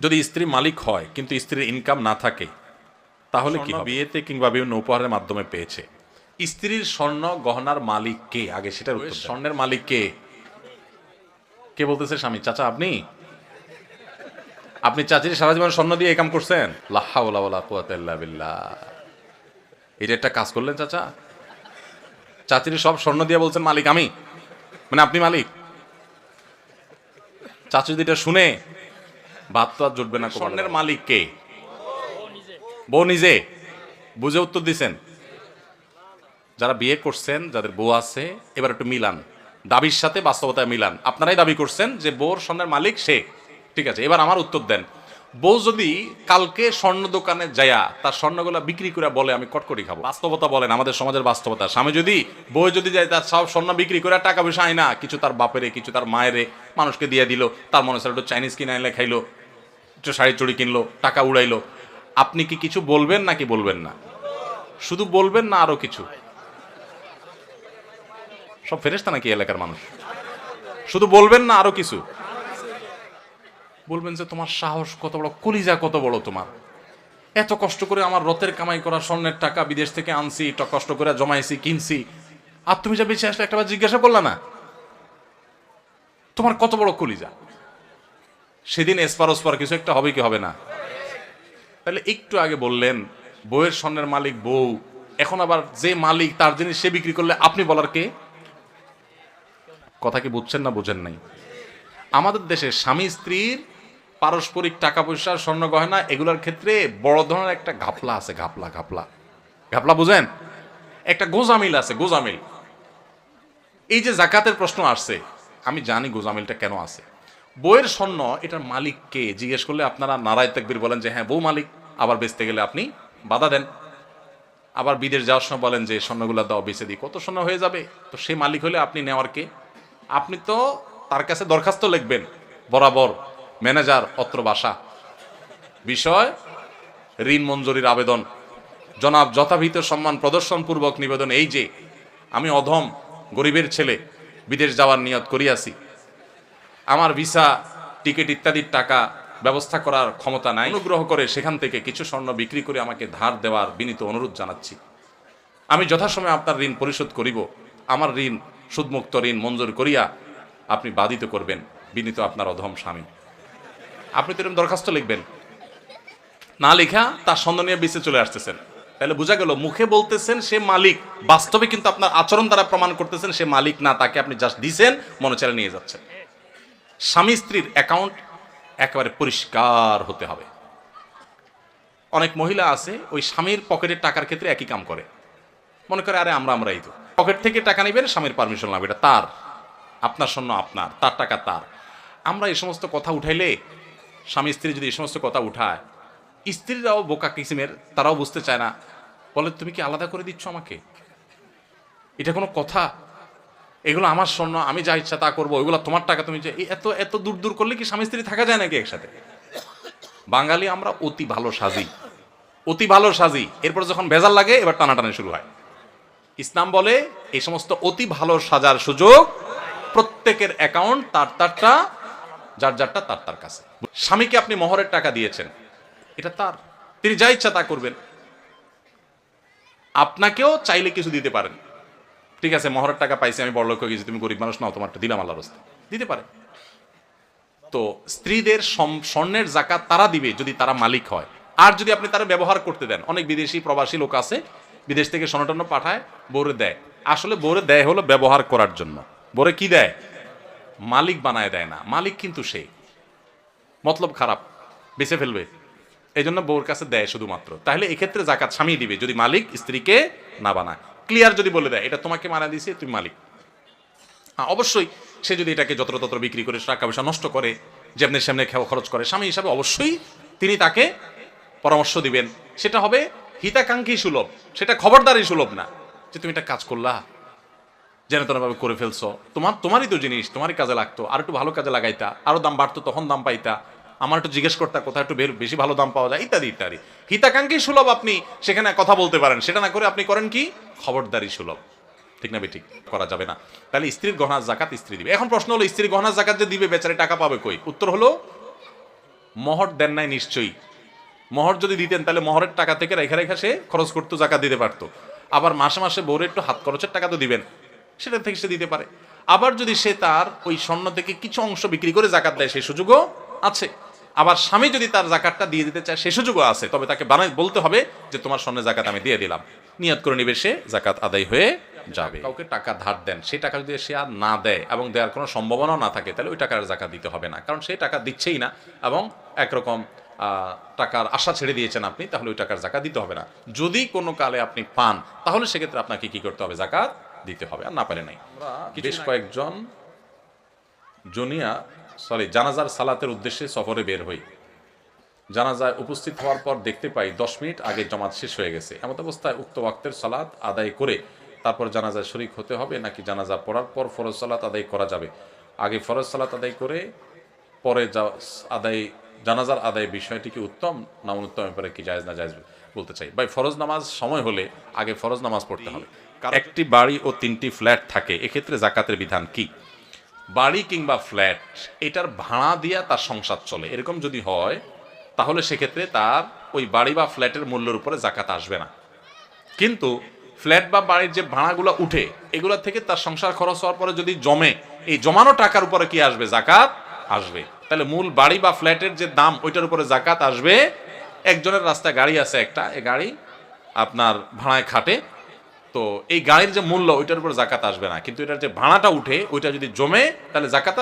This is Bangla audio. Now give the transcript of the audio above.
যদি স্ত্রী মালিক হয় কিন্তু স্ত্রীর ইনকাম না থাকে তাহলে কি বিয়েতে কিংবা বিভিন্ন উপহারের মাধ্যমে পেয়েছে। স্ত্রীর স্বর্ণ গহনার মালিক কে? আগে সেটার স্বর্ণের মালিক কে? কে বলতেছে স্বামী? চাচা আপনি? আপনি চাচির সারা জীবন স্বর্ণ দিয়ে এই কাম করছেন? লাহাউলা এটা একটা কাজ করলেন চাচা? চাচির সব স্বর্ণ দিয়ে বলছেন মালিক আমি? মানে আপনি মালিক? চাচু যদি এটা শুনে ভাত তো আর জুটবে না স্বর্ণের মালিক কে? বউ নিজে। বুঝে উত্তর দিছেন। যারা বিয়ে করছেন যাদের বউ আছে এবার একটু মিলান। দাবির সাথে বাস্তবতায় মিলান। আপনারাই দাবি করছেন যে বউর স্বর্ণের মালিক সে। ঠিক আছে এবার আমার উত্তর দেন। বউ যদি কালকে স্বর্ণ দোকানে যায়া তার স্বর্ণগুলা বিক্রি করে বলে আমি কটকটি খাব। বাস্তবতা বলেন আমাদের সমাজের বাস্তবতা। স্বামী যদি বউ যদি যায় তার সব স্বর্ণ বিক্রি করে টাকা পয়সা আয় না কিছু তার বাপেরে কিছু তার মায়েরে মানুষকে দিয়ে দিল তার মনে হচ্ছে একটু চাইনিজ কিনে আনলে খাইলো। শাড়ি চুড়ি কিনলো, টাকা উড়াইলো। আপনি কি কিছু বলবেন নাকি বলবেন না? শুধু বলবেন না আরও কিছু? সব ফেরেস্তা নাকি এলাকার মানুষ? শুধু বলবেন না আরও কিছু? বলবেন যে, তোমার সাহস কত বড়, কলিজা কত বড় তোমার। এত কষ্ট করে আমার রথের কামাই করা স্বর্ণের টাকা বিদেশ থেকে আনছি এটা কষ্ট করে জমাইছি, কিনছি। আর তুমি যা বেঁচে আসলে একটাবার জিজ্ঞাসা করলা না? তোমার কত বড় কলিজা? সেদিন এসপার কিছু একটা হবে কি হবে না? তাহলে একটু আগে বললেন, বইয়ের স্বর্ণের মালিক বউ। এখন আবার যে মালিক, তার জিনিস সে বিক্রি করলে আপনি বলার কে? কথা কি বুঝছেন না বুঝেন নাই? আমাদের দেশে স্বামী স্ত্রীর পারস্পরিক টাকা পয়সা, স্বর্ণ গহনা, এগুলোর ক্ষেত্রে বড় ধরনের একটা ঘাপলা আছে, ঘাপলা ঘাপলা। ঘাপলা বুঝেন? একটা গোজামিল আছে, গোজামিল। এই যে জাকাতের প্রশ্ন আসছে, আমি জানি গোজামিলটা কেন আছে। বইয়ের স্বর্ণ, এটার মালিক কে? জিজ্ঞেস করলে আপনারা নারায় তাকবির বলেন যে হ্যাঁ বউ মালিক। আবার বেচতে গেলে আপনি বাধা দেন। আবার বিদেশ যাওয়ার সময় বলেন যে, স্বর্ণগুলো দাও, বেচে দিই। কত স্বর্ণ হয়ে যাবে? তো সে মালিক হলে আপনি নেওয়ার কে? আপনি তো তার কাছে দরখাস্ত লিখবেন। বরাবর, ম্যানেজার, অত্র বাসা। বিষয়, ঋণ মঞ্জুরির আবেদন। জনাব যথাভিত সম্মান প্রদর্শনপূর্বক নিবেদন এই যে, আমি অধম, গরিবের ছেলে, বিদেশ যাওয়ার নিয়ত করিয়াছি। আমার ভিসা, টিকিট ইত্যাদির টাকা ব্যবস্থা করার ক্ষমতা নাই। অনুগ্রহ করে সেখান থেকে কিছু স্বর্ণ বিক্রি করে আমাকে ধার দেওয়ার বিনীত অনুরোধ জানাচ্ছি। আমি যথাসময়ে আপনার ঋণ পরিশোধ করিব। আমার ঋণ, সুদমুক্ত ঋণ মঞ্জুর করিয়া আপনি বাধিত করবেন, বিনীত আপনার অধম স্বামী। আপনি তো এরকম দরখাস্ত লিখবেন। না লেখা তার সন্দেহ নিয়ে বিচে চলে আসতেছেন। তাহলে বোঝা গেল, মুখে বলতেছেন সে মালিক, বাস্তবে কিন্তু আপনার আচরণ দ্বারা প্রমাণ করতেছেন সে মালিক না, তাকে আপনি জাস্ট দিছেন মনে চালে নিয়ে যাচ্ছেন। স্বামী স্ত্রীর অ্যাকাউন্ট একেবারে পরিষ্কার হতে হবে। অনেক মহিলা আছে, ওই স্বামীর পকেটের টাকার ক্ষেত্রে একই কাম করে। মনে করে, আরে, আমরা আমরাই তো। পকেট থেকে টাকা নেবেন, স্বামীর পারমিশন লাগবে, এটা তার। আপনার স্বর্ণ আপনার, তার টাকা তার। আমরা এই সমস্ত কথা উঠাইলে, স্বামী স্ত্রী যদি এই সমস্ত কথা উঠায়, স্ত্রীরাও বোকা কিসিমের, তারাও বুঝতে চায় না। বলে, তুমি কি আলাদা করে দিচ্ছ আমাকে? এটা কোনো কথা এগুলো আমার স্বর্ণ, আমি যা ইচ্ছা তা করব, ওইগুলো তোমার টাকা, তুমি এত এত দূর দূর করলে কি স্বামী স্ত্রী থাকা যায় নাকি একসাথে? বাঙালি আমরা অতি ভালো সাজি। অতি ভালো সাজি। এরপর যখন ভেজাল লাগে, এবার টানাটানি শুরু হয়। ইসলাম বলে, এই সমস্ত অতি ভালো সাজার সুযোগ প্রত্যেকের অ্যাকাউন্ট তার তারটা, যার যারটা তার তার কাছে। স্বামীকে আপনি মহরের টাকা দিয়েছেন, এটা তার। তিনি যা ইচ্ছা তা করবেন। আপনাকেও চাইলে কিছু দিতে পারেন। ঠিক আছে, মহরের টাকা পাইছি, আমি বড় লোক হয়ে গেছি, তুমি গরিব মানুষ নাও, তোমারটা দিলাম আল্লাহর রাস্তা দিতে পারে। তো স্ত্রীদের স্বর্ণের জাকাত তারা দিবে যদি তারা মালিক হয়। আর যদি আপনি তারা ব্যবহার করতে দেন, অনেক বিদেশি প্রবাসী লোক আছে, বিদেশ থেকে স্বর্ণটন্ন পাঠায় বোরে দেয়। আসলে বোরে দেয় হলো ব্যবহার করার জন্য। বোরে কি দেয়? মালিক বানায় দেয় না। মালিক কিন্তু সে। মতলব খারাপ বেঁচে ফেলবে। এই জন্য বউর কাছে দেয় শুধুমাত্র। তাহলে এক্ষেত্রে জাকাত স্বামী দিবে, যদি মালিক স্ত্রীকে না বানায়। ক্লিয়ার যদি বলে দেয়, এটা তোমাকে মানা দিয়েছে, তুমি মালিক। হ্যাঁ অবশ্যই সে যদি এটাকে যত্র তত্র বিক্রি করে, টাকা পয়সা নষ্ট করে, যেমনি সেমনি খেয়া খরচ করে, স্বামী হিসাবে অবশ্যই তিনি তাকে পরামর্শ দিবেন। সেটা হবে হিতাকাঙ্ক্ষী সুলভ, সেটা খবরদারি সুলভ না, যে তুমি এটা কাজ করলা, যেন তেনভাবে করে ফেলছো। তোমার, তোমারই তো জিনিস, তোমারই কাজে লাগতো, আর একটু ভালো কাজে লাগাইতা আরও দাম বাড়তো, তখন দাম পাইতা, আমার একটু জিজ্ঞেস করতা, কোথায় একটু বেশি ভালো দাম পাওয়া যায়, ইত্যাদি ইত্যাদি। হিতাকাঙ্ক্ষী সুলভ আপনি সেখানে কথা বলতে পারেন, সেটা না করে আপনি করেন কি? খবরদারি সুলভ। ঠিক না ঠিক করা যাবে না। তাহলে স্ত্রীর গহনার জাকাত স্ত্রী দিবে। এখন প্রশ্ন হলো, স্ত্রীর গহনা জাকাত যে দিবে, বেচারে টাকা পাবে কই? উত্তর হলো, মহর দেন নাই নিশ্চয়ই। মহর যদি দিতেন, তাহলে মহরের টাকা থেকে রেখা রেখা সে খরচ করতো, জাকাত দিতে পারতো। আবার মাসে মাসে বউরে একটু হাত খরচের টাকা তো দিবেন। সেটা থেকে সে দিতে পারে। আবার যদি সে তার ওই স্বর্ণ থেকে কিছু অংশ বিক্রি করে জাকাত দেয় সেই সুযোগও আছে। আবার স্বামী যদি তার জাকাতটা দিয়ে দিতে চায়, সে সুযোগও আছে। তবে তাকে বানাই, বলতে হবে যে, তোমার স্বর্ণের জাকাত আমি দিয়ে দিলাম। নিয়ত করে নিবে সে জাকাত আদায় হয়ে যাবে। কাউকে টাকা ধার দেন সেই টাকা যদি সে আর না দেয় এবং দেওয়ার কোনো সম্ভাবনাও না থাকে তাহলে ওই টাকার জাকাত দিতে হবে না। কারণ সেই টাকা দিচ্ছেই না এবং একরকম আহ, টাকার আশা ছেড়ে দিয়েছেন আপনি তাহলে ওই টাকার জাকাত দিতে হবে না। যদি কোনো কালে আপনি পান তাহলে সেক্ষেত্রে আপনাকে কি করতে হবে? জাকাত দিতে হবে আর না পারে নাই। বেশ কয়েকজন জুনিয়া সরি জানাজার সালাতের উদ্দেশ্যে সফরে বের হই। জানাজায় উপস্থিত হওয়ার পর দেখতে পাই দশ মিনিট আগে জমাত শেষ হয়ে গেছে। এমত অবস্থায় উক্ত ওয়াক্তের সালাদ আদায় করে তারপর জানাজায় শরিক হতে হবে নাকি জানাজা পড়ার পর ফরজ সালাত আদায় করা যাবে? আগে ফরজ সালাত আদায় করে পরে যা- আদায় জানাজার আদায় বিষয়টি কি উত্তম না অনুত্তম ব্যাপারে কি জায়েজ না জায়েজ বলতে চাই? ভাই ফরজ নামাজ সময় হলে আগে ফরজ নামাজ পড়তে হবে। একটি বাড়ি ও তিনটি ফ্ল্যাট থাকে এক্ষেত্রে জাকাতের বিধান কি? বাড়ি কিংবা ফ্ল্যাট এটার ভাড়া দিয়া তার সংসার চলে। এরকম যদি হয় তাহলে সেক্ষেত্রে তার ওই বাড়ি বা ফ্ল্যাটের মূল্যের উপরে জাকাত আসবে না। কিন্তু ফ্ল্যাট বা বাড়ির যে ভাড়াগুলো উঠে, এগুলো থেকে তার সংসার খরচ হওয়ার পরে যদি জমে, এই জমানো টাকার উপরে কি আসবে? জাকাত আসবে। তাহলে মূল বাড়ি বা ফ্ল্যাটের যে দাম, ওইটার উপরে জাকাত আসবে। একজনের রাস্তায় গাড়ি আছে একটা এই গাড়ি আপনার ভাড়ায় খাটে, তো এই গাড়ির যে মূল্য, ওইটার উপর জাকাত আসবে না। কিন্তু এটার যে ভাড়াটা উঠে, ওইটা যদি জমে, তাহলে জাকাত